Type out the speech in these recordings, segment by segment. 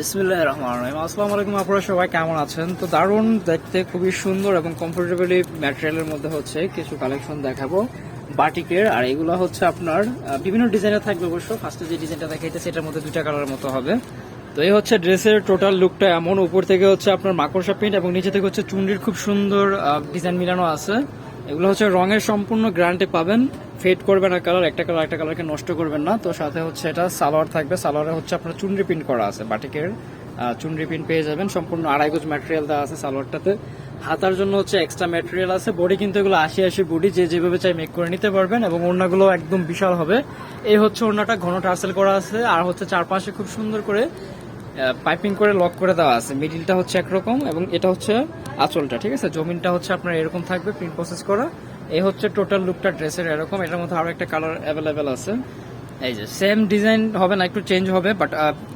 বিসমিল্লাহ রহমান রহিম। আসসালামু আলাইকুম, আপনারা সবাই কেমন আছেন? তো দারুণ দেখতে, খুবই সুন্দর এবং কমফোর্টেবলি ম্যাটেরিয়ালের মধ্যে হচ্ছে কিছু কালেকশন দেখাবো। বাটিকের, আর এগুলো হচ্ছে আপনার বিভিন্ন ডিজাইনের থাকবে অবশ্য। ফার্স্টে যে ডিজাইনটা দেখাইতে সেটার মধ্যে দুইটা কালারের মতো হবে। তো এই হচ্ছে ড্রেসের টোটাল লুকটা এমন। উপর থেকে হচ্ছে আপনার মাকড়সা প্রিন্ট এবং নিচে থেকে হচ্ছে চুন্ডির খুব সুন্দর ডিজাইন মিলানো আছে। এগুলো হচ্ছে রঙের সম্পূর্ণ গ্যারান্টি পাবেন। ফেড করবে না কালার একটা কালার একটা কালারকে নষ্ট করবেন না। তো সাথে হচ্ছে এটা সালোয়ার থাকবে। সালোয়ারে হচ্ছে আপনার চুনরি প্রিন্ট করা আছে, বাটিকের চুনরি প্রিন্ট পেয়ে যাবেন। সম্পূর্ণ আড়াই গজ ম্যাটেরিয়াল দেওয়া আছে সালোয়ারটাতে। হাতার জন্য হচ্ছে এক্সট্রা ম্যাটেরিয়াল আছে। বডি কিন্তু এগুলো আশি আশি বডি যে যেভাবে চাই মেক করে নিতে পারবেন এবং ওড়নাগুলো একদম বিশাল হবে। এই হচ্ছে ওড়নাটা, ঘন টার্সেল করা আছে। আর হচ্ছে চারপাশে খুব সুন্দর করে পাইপিং করে লক করে দেওয়া আছে। মিডিলটা হচ্ছে একরকম এবং এটা হচ্ছে আঁচলটা, ঠিক আছে? জমিনটা হচ্ছে আপনার এরকম থাকবে প্রিন্ট প্রসেস করা। এই হচ্ছে টোটাল লুকটা ড্রেসের এরকম, এটার মধ্যে আরও একটা কালার অ্যাভেলেবেল আছে। এই যে সেম ডিজাইন হবে না, একটু চেঞ্জ হবে বাট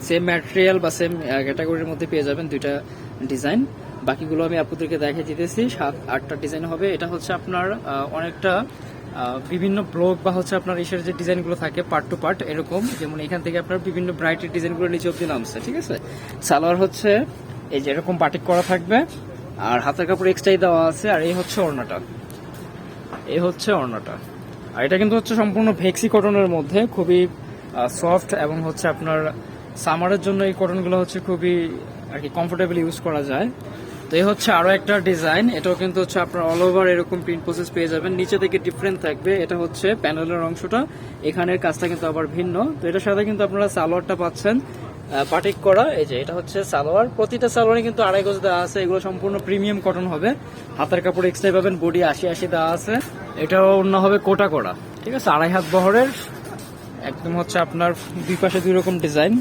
সেম ম্যাটেরিয়াল বা সেম ক্যাটাগরির মধ্যে পেয়ে যাবেন দুইটা ডিজাইন বাকিগুলো আমি আপনাদেরকে দেখে দিতেছি, সাত, আটটা ডিজাইন হবে। এটা হচ্ছে আপনার অনেকটা বিভিন্ন ব্লক বা হচ্ছে আপনার ইসের যে ডিজাইনগুলো থাকে পার্ট টু পার্ট এরকম। যেমন এখান থেকে আপনার বিভিন্ন ব্রাইটের ডিজাইনগুলো নিচে অব্দি নামছে, ঠিক আছে? সালোয়ার হচ্ছে, এই যে এরকম বাটিক করা থাকবে, আর হাতের কাপড় এক্সট্রাই দেওয়া আছে, আর এই হচ্ছে ওড়নাটা। এই হচ্ছে ওড়নাটা আর এটা কিন্তু হচ্ছে সম্পূর্ণ ভেক্সি কটনের মধ্যে, খুবই সফট এবং হচ্ছে আপনার সামারের জন্য এই কটনগুলো হচ্ছে খুবই, আর কি কমফোর্টেবল ইউজ করা যায়। তো এই হচ্ছে আরও একটা ডিজাইন এটাও কিন্তু হচ্ছে আপনার অল ওভার এরকম প্রিন্ট প্রসেস পেয়ে যাবেন। নিচে থেকে ডিফারেন্ট থাকবে, এটা হচ্ছে প্যানেলের অংশটা, এখানের কাজটা কিন্তু আবার ভিন্ন। তো এটার সাথে কিন্তু আপনারা সালোয়ারটা পাচ্ছেন পাটিক করা, এই যে, এটা হচ্ছে সালোয়ার। প্রতিটা সালোয়ারে কিন্তু আড়াই গজ দেওয়া আছে, এগুলো সম্পূর্ণ প্রিমিয়াম কটন হবে। হাতের কাপড় এক্সট্রা পাবেন, বডি আশি আশি দেওয়া আছে। এটাও অন্য হবে কোটা করা। ঠিক আছে, আড়াই হাত বহরের। একদম হচ্ছে আপনার দুই পাশে দুই রকম ডিজাইন।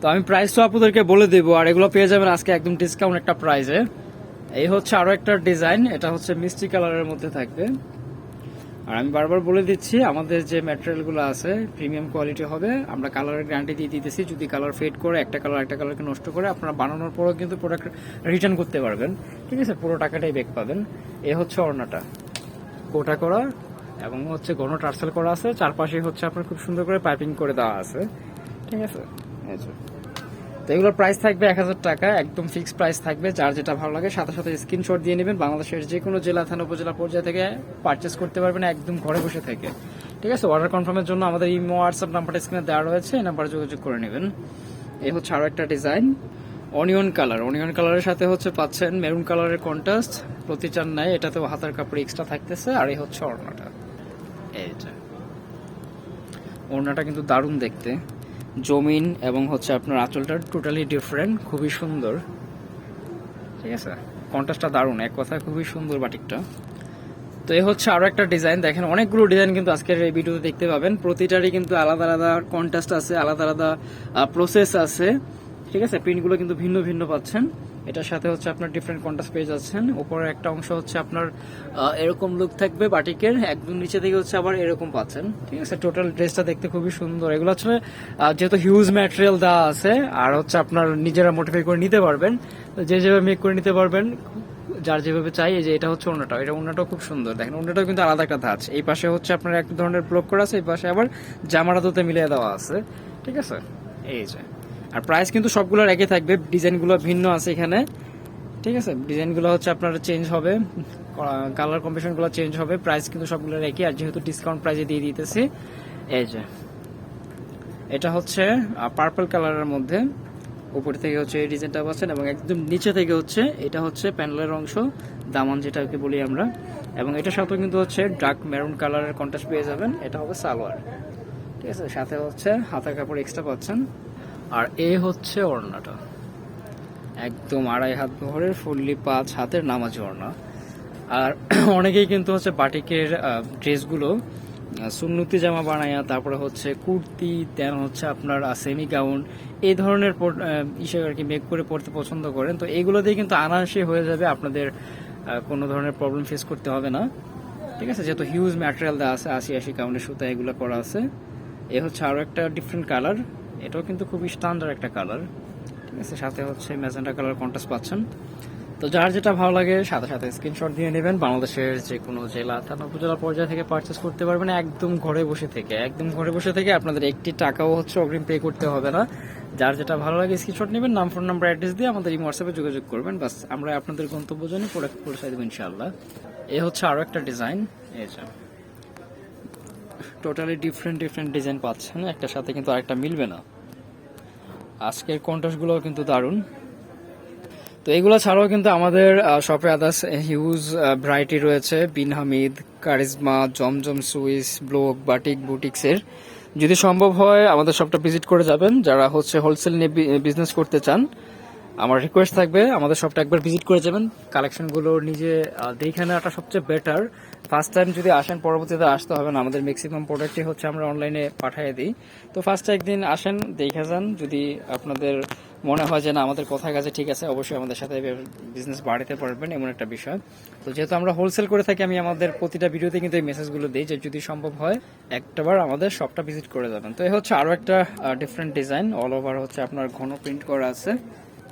তো আমি প্রাইস তো আপনাদেরকে বলে দেবো, আর এগুলো পেয়ে যাবেন আজকে একদম ডিসকাউন্ট একটা প্রাইসে এই হচ্ছে আরও একটা ডিজাইন, এটা হচ্ছে মিষ্টি কালারের মধ্যে থাকবে। আর আমি বারবার বলে দিচ্ছি, আমাদের যে ম্যাটেরিয়ালগুলো আছে প্রিমিয়াম কোয়ালিটি হবে, আমরা কালারের গ্যারান্টি দিয়ে দিতেছি। যদি কালার ফেড করে, একটা কালার একটা কালারকে নষ্ট করে, আপনারা বানানোর পরেও কিন্তু প্রোডাক্ট রিটার্ন করতে পারবেন। ঠিক আছে? পুরো টাকাটাই ব্যাক পাবেন। এ হচ্ছে অর্ণাটা কোটা করা এবং হচ্ছে ঘন টার্সেল করা আছে। চারপাশে হচ্ছে আপনার খুব সুন্দর করে পাইপিং করে দেওয়া আছে। ঠিক আছে। তো এগুলোর প্রাইস থাকবে এক হাজার টাকা, একদম ফিক্সড প্রাইস থাকবে, যার যেটা ভালো লাগে, সাথে সাথে স্ক্রিনশট দিয়ে নেবেন। বাংলাদেশের যে কোনো জেলা, থানা, উপজেলা পর্যায়ে থেকে পারচেস করতে পারবেন, একদম ঘরে বসে থেকে। ঠিক আছে? অর্ডার কনফার্মের জন্য আমাদের ইমো হোয়াটসঅ্যাপ নাম্বারটা স্ক্রিনে দেওয়া রয়েছে, এই নাম্বারে যোগাযোগ করে নেবেন। এই হচ্ছে আরও একটা ডিজাইন অনিয়ন কালার অনিয়ন কালারের সাথে হচ্ছে পাচ্ছেন মেরুন কালারের কন্ট্রাস্ট প্রতি চার নাই, এটাতেও হাতার কাপড় এক্সট্রা থাকতেছে, আর এই হচ্ছে ওড়নাটা। এইটা ওড়নাটা কিন্তু দারুণ দেখতে। জমিন এবং হচ্ছে আপনার আঁচলটা টোটালি ডিফারেন্ট খুবই সুন্দর। ঠিক আছে? কন্ট্রাস্টটা দারুণ, এক কথা খুবই সুন্দর বাটিকটা। তো এই হচ্ছে আরও একটা ডিজাইন দেখেন অনেকগুলো ডিজাইন কিন্তু আজকের এই ভিডিওতে দেখতে পাবেন। প্রতিটারই কিন্তু আলাদা আলাদা কন্ট্রাস্ট আছে, আলাদা আলাদা প্রসেস আছে। ঠিক আছে? প্রিন্টগুলো কিন্তু ভিন্ন ভিন্ন পাচ্ছেন। এটার সাথে হচ্ছে আপনার ডিফারেন্ট কন্ট্রাস্ট পেয়ে যাচ্ছেন। উপরের একটা অংশ হচ্ছে আপনার এরকম লুক থাকবে বাটিকের একদম নিচে থেকে হচ্ছে আবার এরকম পাচ্ছেন। ঠিক আছে? টোটাল ড্রেসটা দেখতে খুবই সুন্দর। এগুলো আহ, যেহেতু হিউজ ম্যাটেরিয়াল দেওয়া আছে আর হচ্ছে আপনার নিজেরা মোটিফাই করে নিতে পারবেন যে যেভাবে মেক করে নিতে পারবেন যার যেভাবে চাই যে এটা হচ্ছে অন্যটা এটা অন্যটাও খুব সুন্দর। দেখেন অন্যটাও কিন্তু আলাদা একটা ধাঁচ। এই পাশে হচ্ছে আপনার এক ধরনের ব্লক করা আছে এই পাশে আবার জামারাতোতে মিলিয়ে দেওয়া আছে। ঠিক আছে? এই যে। আর প্রাইস কিন্তু সবগুলোর একই থাকবে। ডিজাইনগুলো ভিন্ন আছে এখানে। ঠিক আছে? ডিজাইনগুলো হচ্ছে আপনার চেঞ্জ হবে। কালার কম্বিনেশনগুলো চেঞ্জ হবে। প্রাইস কিন্তু সবগুলোর একই। আর যেহেতু ডিসকাউন্ট প্রাইসে দিয়ে দিতেছি, এই যে। এটা হচ্ছে পার্পল কালারের মধ্যে। উপর থেকে হচ্ছে এই ডিজাইনটা পাচ্ছেন এবং একদম নিচে থেকে হচ্ছে, এটা হচ্ছে প্যানেলের অংশ, দামান যেটাকে বলি আমরা। এবং এটার সাথে কিন্তু হচ্ছে ডার্ক মেরুন কালারের কন্ট্রাস্ট পেয়ে যাবেন। এটা হবে সালোয়ার। ঠিক আছে? সাথে হচ্ছে হাতের কাপড় এক্সট্রা পাচ্ছেন। আর এ হচ্ছে ওড়নাটা। একদম আড়াই হাত বহরের ফুললি পাঁচ হাতের নামাজি ওড়না। আর অনেকেই কিন্তু হচ্ছে বাটিকের ড্রেসগুলো সুন্নতি জামা বানায়া, তারপরে হচ্ছে কুর্তি, দেন হচ্ছে আপনার সেমি গাউন এই ধরনের ইসে আর কি মেক করে পড়তে পছন্দ করেন। তো এগুলো দিয়ে কিন্তু আনাসে হয়ে যাবে, আপনাদের কোনো ধরনের প্রবলেম ফেস করতে হবে না। ঠিক আছে? যেহেতু হিউজ ম্যাটেরিয়াল দেওয়া আছে, আশি আশি কাউন্টের সুতা এগুলো করা আছে। এ হচ্ছে আরও একটা ডিফারেন্ট কালার এটাও কিন্তু খুবই স্ট্যান্ডার্ড একটা কালার ঠিক আছে? সাথে হচ্ছে ম্যাজেন্টা কালার কন্ট্রাস্ট পাচ্ছেন। তো যার যেটা ভালো লাগে, সাথে সাথে স্ক্রিনশট দিয়ে নেবেন। বাংলাদেশের যে কোনো জেলা, থানা, উপজেলা পর্যায়ে থেকে পারচেস করতে পারবেন একদম ঘরে বসে থেকে। একদম ঘরে বসে থেকে আপনাদের একটি টাকাও হচ্ছে অগ্রিম পে করতে হবে না। যার যেটা ভালো লাগে স্ক্রিনশট নেবেন, নাম ফোন নাম্বার অ্যাড্রেস দিয়ে আমাদের এই হোয়াটসঅ্যাপে যোগাযোগ করবেন। বাস আমরা আপনাদের গন্তব্য জানি প্রোডাক্ট পৌঁছাই দেবো ইনশাআল্লাহ। এ হচ্ছে আরও একটা ডিজাইন এই টোটালি ডিফারেন্ট ডিফারেন্ট ডিজাইন পাচ্ছেন একটার সাথে কিন্তু আরেকটা মিলবে না। আজকের কন্টাসগুলো কিন্তু দারুণ। তো এগুলো ছাড়াও কিন্তু আমাদের শপে আদার্স হিউজ ভ্যারাইটি রয়েছে। Bin Hamid, Charisma, Zamzam Swiss, block, batik বুটিক্সের যদি সম্ভব হয়, আমাদের শপটা ভিজিট করে যাবেন। যারা হচ্ছে হোলসেল নিয়ে বিজনেস করতে চান, আমার রিকোয়েস্ট থাকবে, আমাদের শপটা একবার ভিজিট করে যাবেন। কালেকশনগুলো নিজে দেখে নেওয়াটা সবচেয়ে বেটার ফার্স্ট টাইম যদি আসেন, পরবর্তীতে আসতে হবে না। আমাদের ম্যাক্সিমাম প্রোডাক্টই হচ্ছে আমরা অনলাইনে পাঠিয়ে দিই। তো ফার্স্ট একদিন আসেন, দেখে যান। যদি আপনাদের মনে হয় যে না, আমাদের কথা কাছে ঠিক আছে, অবশ্যই আমাদের সাথে বিজনেস বাড়াতে পারবেন, এমন একটা বিষয়। তো যেহেতু আমরা হোলসেল করে থাকি, আমি আমাদের প্রতিটা ভিডিওতে কিন্তু এই মেসেজগুলো দিই যে যদি সম্ভব হয়, একটাবার আমাদের শপটা ভিজিট করে যাবেন। তো এই হচ্ছে আরও একটা ডিফারেন্ট ডিজাইন অল ওভার হচ্ছে আপনার ঘন প্রিন্ট করা আছে।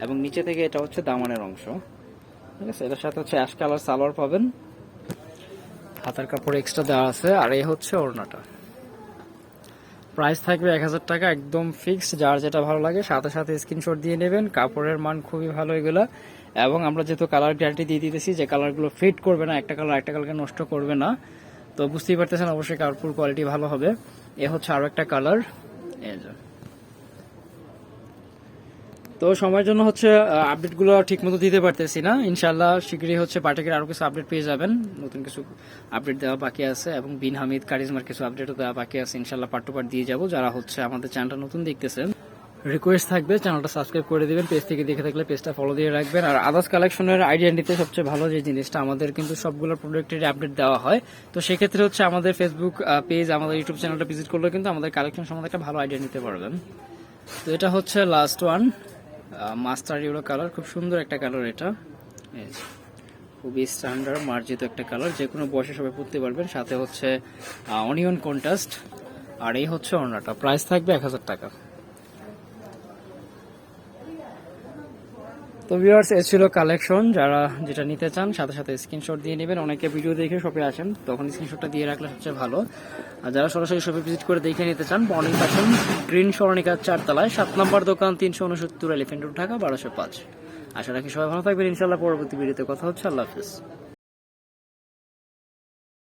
এবং নিচে থেকে এটা হচ্ছে দামানের অংশ। ঠিক আছে? এটার সাথে হচ্ছে অ্যাশ কালার সালোয়ার পাবেন। হাতার কাপড় এক্সট্রা দেওয়া আছে, আর এই হচ্ছে ওড়নাটা। প্রাইস থাকবে এক হাজার টাকা, একদম ফিক্সড যার যেটা ভালো লাগে, সাথে সাথে স্ক্রিনশট দিয়ে নেবেন। কাপড়ের মান খুবই ভালো এগুলা। এবং আমরা যেহেতু কালার গ্যারান্টি দিয়ে দিতেছি, যে কালারগুলো ফিট করবে না, একটা কালার একটা কালারকে নষ্ট করবে না। তো বুঝতেই পারতেছেন, অবশ্যই কাপড় কোয়ালিটি ভালো হবে। এ হচ্ছে আরও একটা কালার এই যে। তো সময়ের জন্য হচ্ছে আপডেটগুলো ঠিক মতো দিতে পারতেছি না। ইনশাল্লাহ শীঘ্রই হচ্ছে পার্টিকের আরও কিছু আপডেট পেয়ে যাবেন। নতুন কিছু আপডেট দেওয়া বাকি আছে এবং বিন হামিদ, কারিজমার কিছু আপডেটও দেওয়া বাকি আছে। ইনশাল্লাহ পার্ট টু দিয়ে যাব। যারা হচ্ছে আমাদের চ্যানেলটা নতুন দেখতেছেন রিকোয়েস্ট থাকবে চ্যানেলটা সাবস্ক্রাইব করে দিবেন। পেজ থেকে দেখে থাকলে পেজটা ফলো দিয়ে রাখবেন। আর আদার্স কালেকশনের আইডিয়া নিতে সবচেয়ে ভালো যে জিনিসটা, আমাদের কিন্তু সবগুলো প্রোডাক্টের আপডেট দেওয়া হয়। তো সেক্ষেত্রে হচ্ছে আমাদের ফেসবুক পেজ আমাদের ইউটিউব চ্যানেলটা ভিজিট করলে কিন্তু আমাদের কালেকশন সম্বন্ধে একটা ভালো আইডিয়া নিতে পারবেন। তো এটা হচ্ছে last one master euro colour, খুব সুন্দর একটা কালার এটা। খুবই স্ট্যান্ডার্ড মার্জিত একটা কালার, যে কোনো বয়সে সবাই পড়তে পারবেন। সাথে হচ্ছে অনিয়ন কন্টাস্ট আর এই হচ্ছে অন্যটা প্রাইস থাকবে এক হাজার টাকা। তো ভিউয়ার্স এ ছিল কালেকশন যারা যেটা নিতে চান, সাথে সাথে স্ক্রিনশট দিয়ে নেবেন। অনেকে ভিডিও দেখে শপে আসেন, তখন স্ক্রিনশটটা দিয়ে রাখলে সবচেয়ে ভালো। আর যারা সরাসরি শপে ভিজিট করে দেখে নিতে চান বর্নিং ফ্যাশন গ্রিন স্বর্ণিকার চারতলায়, সাত নম্বর দোকান, তিনশো উনসত্তর এলিফেন্ট রোড ঢাকা, বারোশো পাঁচ। আশা রাখি সবাই ভালো থাকবেন। ইনশাল্লাহ পরবর্তী ভিডিওতে কথা হচ্ছে। আল্লাহ হাফিজ।